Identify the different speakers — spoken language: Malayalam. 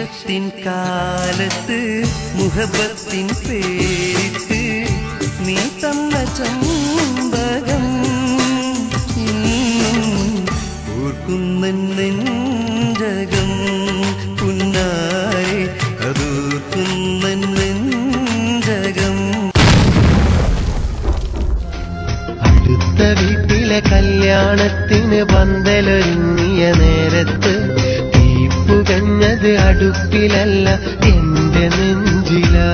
Speaker 1: നിമിഷത്തിൻ കാലത്ത് മുഹബത്തിൻ പേരിട്ട് നീ തന്ന ചമ്പകം
Speaker 2: ഓർക്കുന്ന കല്യാണത്തിന് പന്തലൊരുങ്ങിയ നേരത്ത് അടുപ്പിലല്ല എന്റെ നെഞ്ചിലാ.